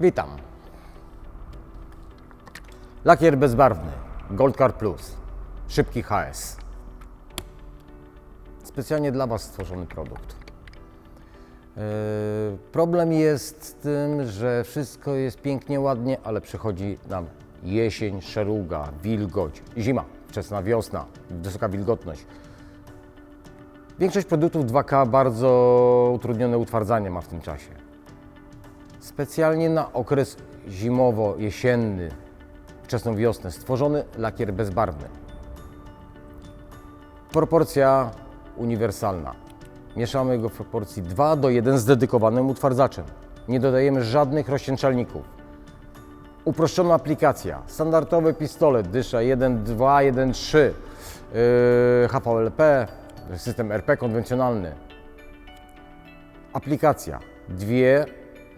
Witam. Lakier bezbarwny Gold Card Plus. Szybki HS. Specjalnie dla Was stworzony produkt. Yy, Problem jest z tym, że wszystko jest pięknie, ładnie, ale przychodzi nam jesień, szeruga, wilgoć, zima, wczesna wiosna, wysoka wilgotność. Większość produktów 2K bardzo utrudnione utwardzanie ma w tym czasie. Specjalnie na okres zimowo-jesienny, wczesną wiosnę, stworzony lakier bezbarwny. Proporcja uniwersalna. Mieszamy go w proporcji 2 do 1 z dedykowanym utwardzaczem. Nie dodajemy żadnych rozcieńczalników. Uproszczona aplikacja. Standardowy pistolet dysza 1.2, 1.3, yy, HVLP, system RP konwencjonalny. Aplikacja. Dwie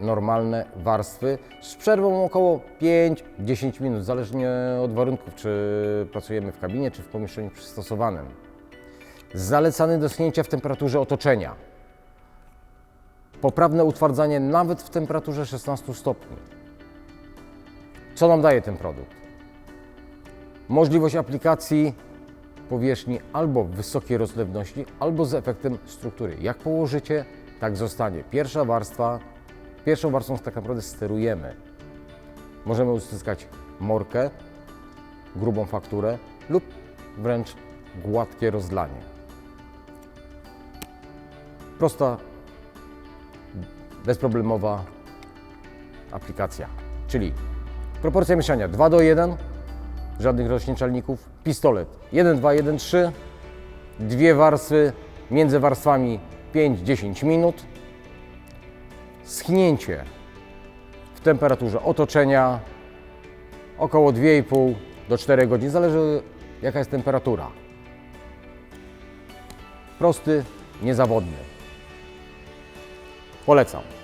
normalne warstwy z przerwą około 5-10 minut, zależnie od warunków, czy pracujemy w kabinie, czy w pomieszczeniu przystosowanym. Zalecany do schnięcia w temperaturze otoczenia. Poprawne utwardzanie nawet w temperaturze 16 stopni. Co nam daje ten produkt? Możliwość aplikacji powierzchni albo wysokiej rozlewności, albo z efektem struktury. Jak położycie, tak zostanie. Pierwsza warstwa, pierwszą warstwą tak naprawdę sterujemy. Możemy uzyskać morkę, grubą fakturę lub wręcz gładkie rozlanie. Prosta, bezproblemowa aplikacja. Czyli proporcja mieszania 2 do 1, żadnych rozcieńczalników, pistolet 1, 2, 1, 3, dwie warstwy, między warstwami 5-10 minut, schnięcie w temperaturze otoczenia około 2,5 do 4 godzin, zależy jaka jest temperatura. Prosty, niezawodny. Polecam.